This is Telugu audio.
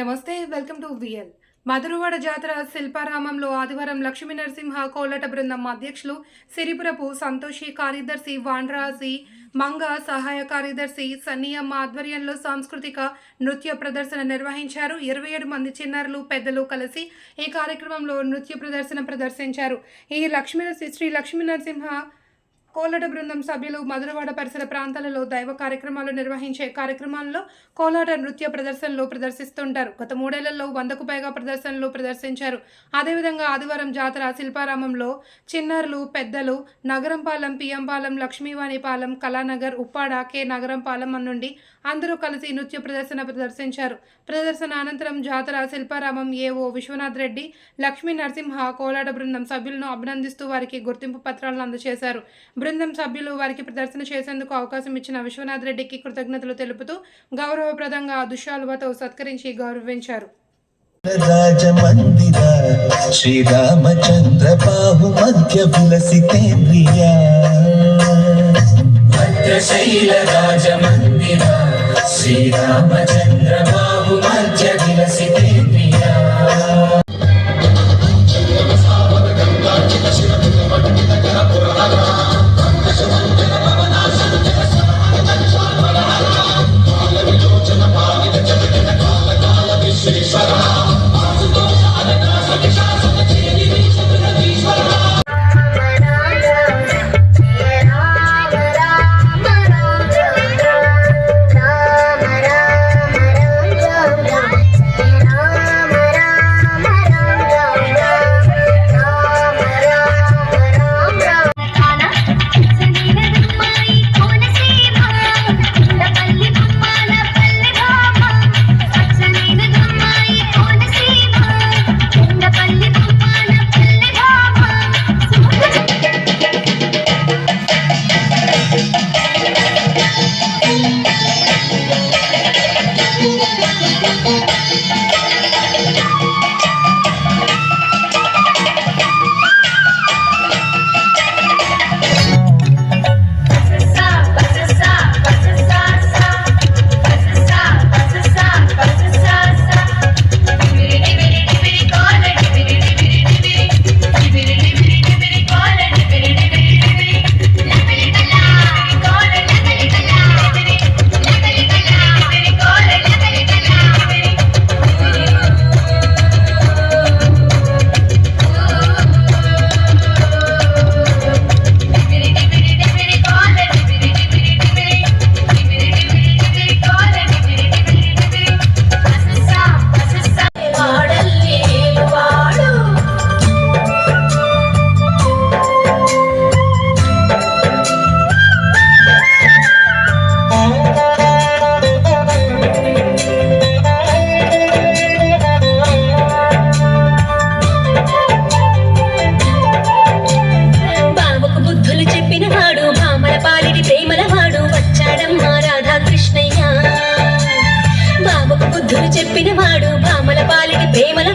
నమస్తే వెల్కమ్ టు విఎల్ మధురవాడ జాతర శిల్పారామంలో ఆదివారం లక్ష్మీ నరసింహ కోలట బృందం అధ్యక్షులు సిరిపురపు సంతోషి కార్యదర్శి వాండ్రాజి మంగ సహాయ కార్యదర్శి సన్నియమ్మ ఆధ్వర్యంలో సాంస్కృతిక నృత్య ప్రదర్శన నిర్వహించారు. ఇరవై ఏడు మంది చిన్నారులు పెద్దలు కలిసి ఈ కార్యక్రమంలో నృత్య ప్రదర్శన ప్రదర్శించారు. ఈ లక్ష్మీ శ్రీ లక్ష్మీ నరసింహ కోలాట బృందం సభ్యులు మధురవాడ పరిసర ప్రాంతాలలో దైవ కార్యక్రమాలు నిర్వహించే కార్యక్రమాల్లో కోలాట నృత్య ప్రదర్శనలు ప్రదర్శిస్తుంటారు. గత మూడేళ్ళలో వందకు పైగా ప్రదర్శనలు ప్రదర్శించారు. అదేవిధంగా ఆదివారం జాతర శిల్పారామంలో చిన్నారులు పెద్దలు నగరంపాలెం పిఎంపాలెం లక్ష్మీవాణిపాలెం కళానగర్ ఉప్పాడ కే. నగరంపాలెం నుండి అందరూ కలిసి నృత్య ప్రదర్శన ప్రదర్శించారు. ప్రదర్శన అనంతరం జాతర శిల్పారామం ఏఓ విశ్వనాథ్ రెడ్డి లక్ష్మీ నరసింహ కోలాట బృందం సభ్యులను అభినందిస్తూ వారికి గుర్తింపు పత్రాలను అందజేశారు. బృందం సభ్యులు వారికి ప్రదర్శన చేసేందుకు అవకాశం ఇచ్చిన విశ్వనాథ్ రెడ్డికి కృతజ్ఞతలు తెలుపుతూ గౌరవప్రదంగా దుశాలువతో సత్కరించి గౌరవించారు. రాజమందిర శ్రీరామచంద్ర బాహు మధ్య విలసితేంద్రియ భద్రశైల రాజమందిర శ్రీరామచంద్ర Shut up! ప్రేమల